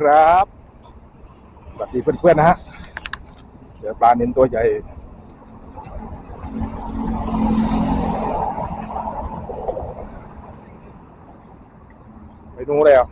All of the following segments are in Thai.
ดีครับสวัสดีเพื่อนๆนะฮะเจอปลาเน้นตัวใหญ่ไปดูแล้ว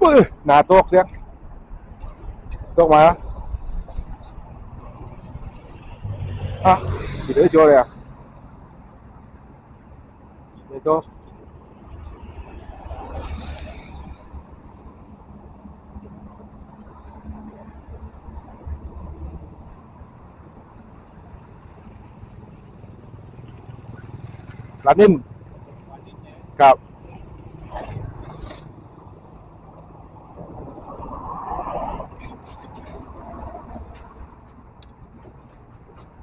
ปื้อหนาตกเสียงตกมาอะติดเอ้ยโจเลยอะไม่ตก ปลานิ่มครับ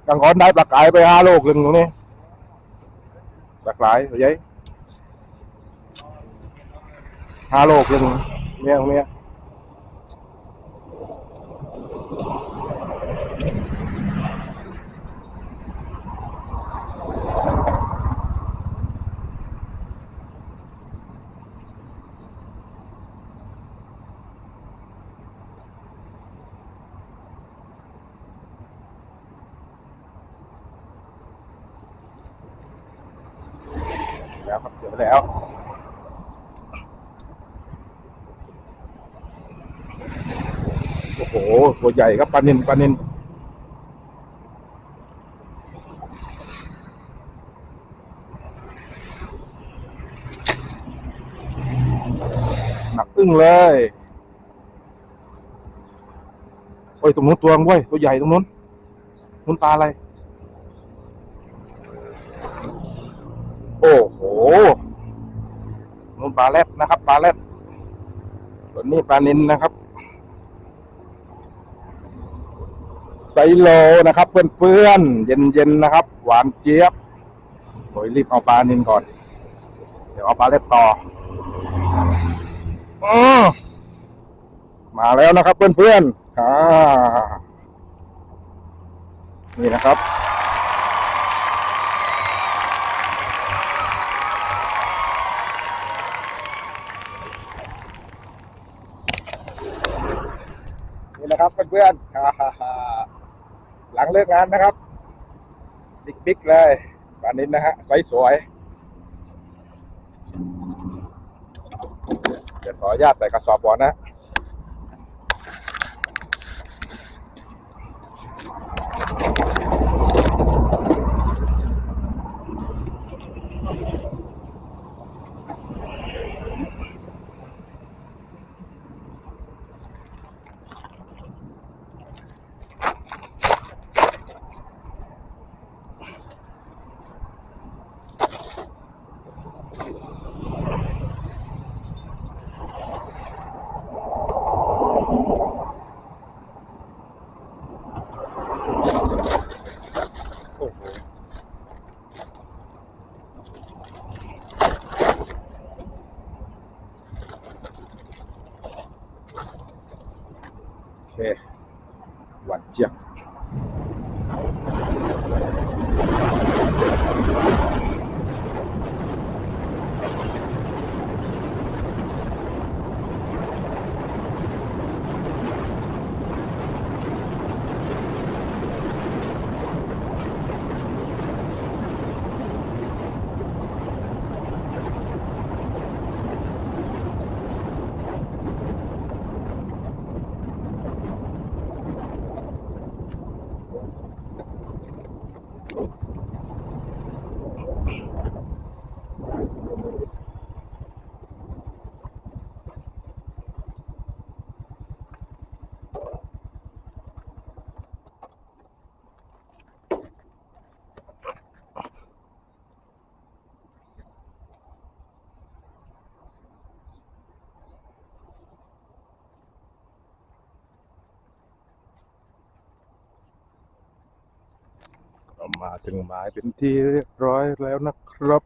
กังก้อนได้ปลากายไปห้าโลกหนึ่งตรงนี้ปลากายเอาใหญ่ห้าโลกหนึ่งเนี่ยเนี้ย แล้วครับเจอแล้วโอ้โหตัวใหญ่ครับปลานินปลานินหนักอึ้งเลยโอ้ยตรงนู้นตัวงเว้ยตัวใหญ่ตรงนู้นนู้นปลาอะไร โอ้โหนู้น ปลาแรดนะครับ ปลาแรดส่วนนี้ปลานินนะครับไซโลนะครับ เพื่อนๆเย็นๆนะครับ หวานเจี๊ยบโอยรีบเอาปลานินก่อน เดี๋ยวเอาปลาเล็ดต่อออมาแล้วนะครับ เพื่อนๆอ่านี่นะครับ พื่อนหลังเลิกงานนะครับ บิ๊กปิ๊กเลยปลานินนะฮะสวยๆเดี๋ยวขออนุญาตใส่กระสอบก่อนนะ ก็ มาถึงหมายเป็นที่เรียบร้อยแล้วนะครับ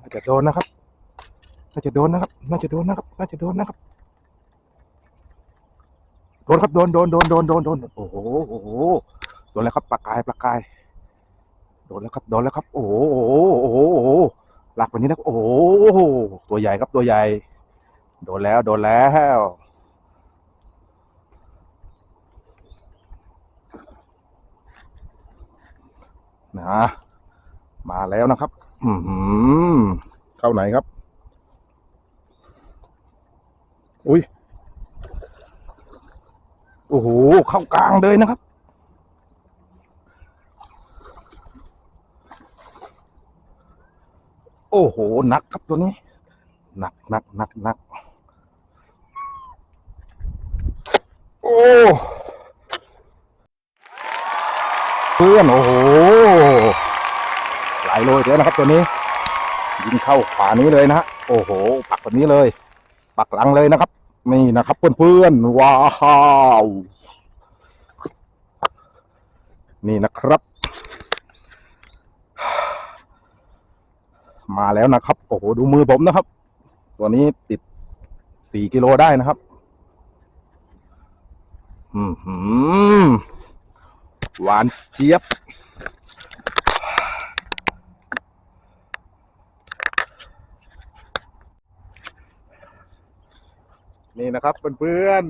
น่าจะโดนนะครับ น่าจะโดนนะครับ น่าจะโดนนะครับ น่าจะโดนนะครับ โดนครับโดนโดนโดนโดนโดนโดนโอ้โหโอ้โหโดนแล้วครับปลากายปลากาย โดนแล้วครับโดนแล้วครับ โอ้โหโอ้โหโอ้โหหลักแบบนี้นะโอ้โหตัวใหญ่ครับตัวใหญ่ โดนแล้วโดนแล้วนะมาแล้วนะครับ อือหือเข้าไหนครับ อุ้ย โอ้โห เข้ากลางเลยนะครับ โอ้โห หนักครับตัวนี้ หนักหนักหนักหนักโอ้เพื่อนโอ้โห หลยแล้วนะครับ ตัวนี้ ยิงเข้าขวานี้เลยนะฮะโอ้โห ปักแบบนี้เลย ปักหลังเลยนะครับ นี่นะครับเพื่อนๆว้าวนี่นะครับ มาแล้วนะครับ โอ้โห ดูมือผมนะครับ ตัวนี้ติดสี่กิโลได้นะครับ อืมหืมหวานเจี๊ยบ นี่นะครับเพื่อน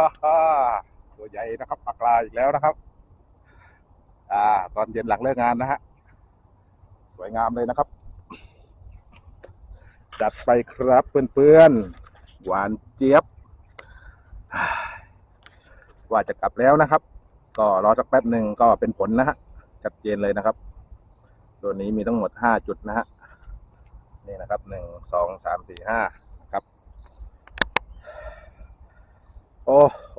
ๆตัวใหญ่นะครับปลากรายอีกแล้วนะครับ อ่า ตอนเย็นหลังเลิกงานนะฮะสวยงามเลยนะครับ จัดไปครับเพื่อนๆหวานเจี๊ยบ ว่าจะกลับแล้วนะครับ ก็รอสักแป๊บหนึ่งก็เป็นผลนะฮะชัดเจนเลยนะครับ ตัวนี้มีทั้งหมดห้าจุดนะฮะนี่นะครับหนึ่งสองสามสี่ห้าครับ โอ้โห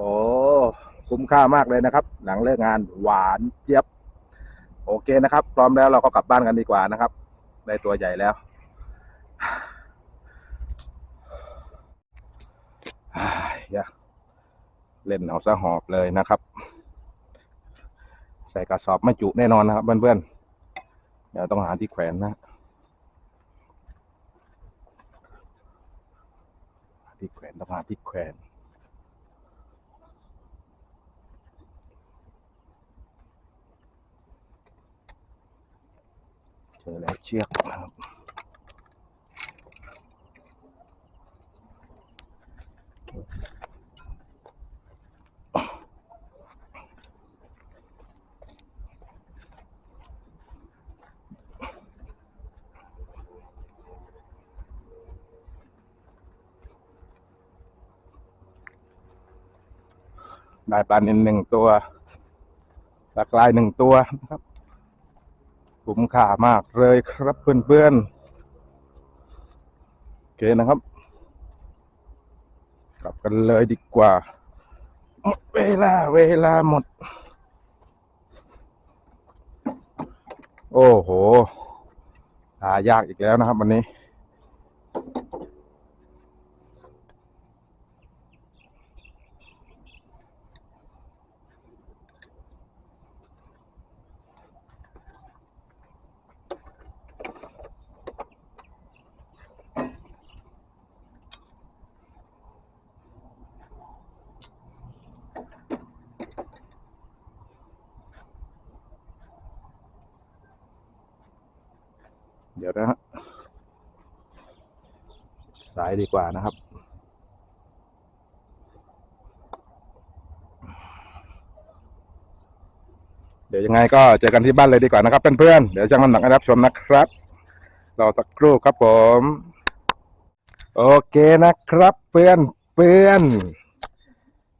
คุ้มค่ามากเลยนะครับหลังเลิกงานหวานเจี๊ยบ โอเคนะครับ พร้อมแล้วเราก็กลับบ้านกันดีกว่านะครับได้ตัวใหญ่แล้วอยาเล่นเอาซะหอบเลยนะครับ ใส่กระสอบไม่จุแน่นอนนะครับเพื่อนๆ เดี๋ยวต้องหาที่แขวนนะที่แขวนต้องหาที่แขวน เจอแล้วเชือกครับได้ปลานินหนึ่งตัวปลากรายหนึ่งตัวนะครับ คุ้มค่ามากเลยครับเพื่อนๆโอเคนะครับ กลับกันเลยดีกว่าหมดเวลาเวลาหมด โอ้โหหายากอีกแล้วนะครับ วันนี้ เดี๋ยวนะฮะสายดีกว่านะครับ เดี๋ยวยังไงก็เจอกันที่บ้านเลยดีกว่านะครับเพื่อนๆเดี๋ยวจะมาหนักให้รับชมนะครับรอสักครู่ครับผม โอเคนะครับเพื่อนเพื่อน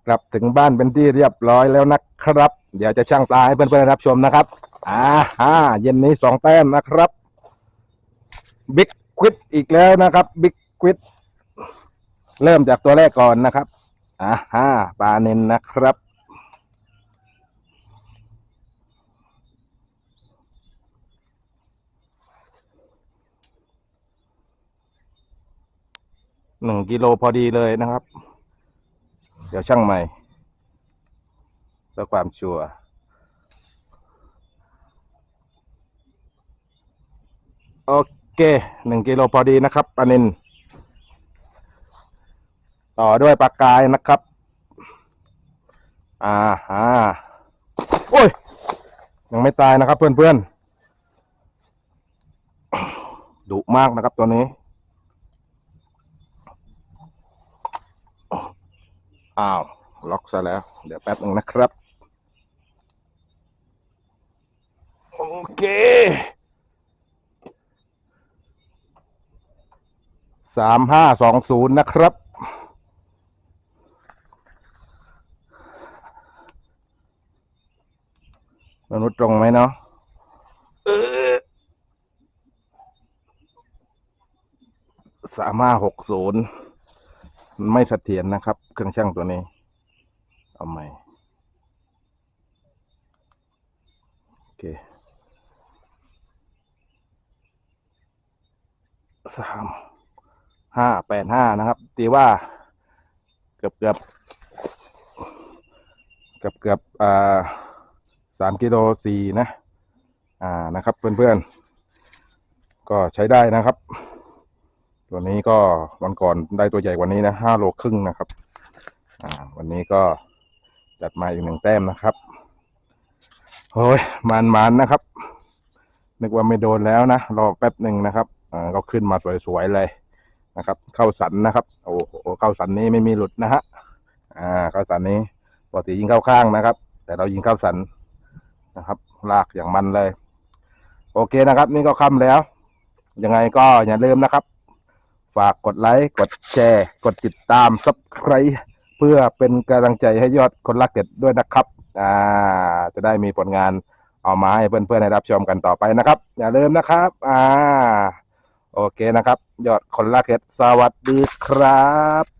กลับถึงบ้านเป็นที่เรียบร้อยแล้วนะครับ เดี๋ยวจะช่างปลาให้เพื่อนๆรับชมนะครับอ่าฮะเย็นนี้สองแต้มนะครับ บิ๊กควิดอีกแล้วนะครับบิ๊กควิดเริ่มจากตัวแรกก่อนนะครับอ่าฮะปลาเนนนะครับ หนึ่งกิโลพอดีเลยนะครับ เดี๋ยวช่างใหม่เพื่อความชัวร์โอเค หนึ่งกิโลพอดีนะครับปลานินต่อด้วยปลากายนะครับ อ่าฮะโอ้ย ยังไม่ตายนะครับเพื่อนๆดุมากนะครับตัวนี้ อ้าว ล็อกซะแล้ว เดี๋ยวแป๊บหนึ่งนะครับ โอเค สามห้าสองศูนย์นะครับ มนุษย์ตรงไหมเนาะสามห้าหกศูนย์ไม่เสถียรนะครับ เครื่องช่างตัวนี้ เอาใหม่ โอเคสาม ห้าแปดห้านะครับ ตีว่า เกือบเกือบเกือบเกือบอ่าสามกิโลสี่นะ อ่านะครับเพื่อนๆ ก็ใช้ได้นะครับ ตัวนี้ก็วันก่อนได้ตัวใหญ่กว่านี้นะห้าโลครึ่งนะครับ อ่า วันนี้ก็จัดมาอีกหนึ่งแต้มนะครับโอ้ยมันมันนะครับ นึกว่าไม่โดนแล้วนะ รอแป๊บหนึ่งนะครับ อ่า ก็ขึ้นมาสวยๆเลย นะครับ เข้าสันนะครับ โอ้โหเข้าสันนี้ไม่มีหลุดนะฮะอ่าเข้าสันนี้ปกติยิงเข้าข้างนะครับ แต่เรายิงเข้าสันนะครับ ลากอย่างมันเลย โอเคนะครับ นี่ก็ค่ำแล้ว ยังไงก็อย่าลืมนะครับ ฝากกดไลค์กดแชร์ กดติดตามซับสไครเพื่อเป็นกำลังใจให้ยอดคนรักเด็ดด้วยนะครับอ่าจะได้มีผลงานเอามาให้เพื่อนๆได้รับชมกันต่อไปนะครับ อย่าลืมนะครับ อ่า โอเคนะครับ ยอดคนรักเก็ดสวัสดีครับ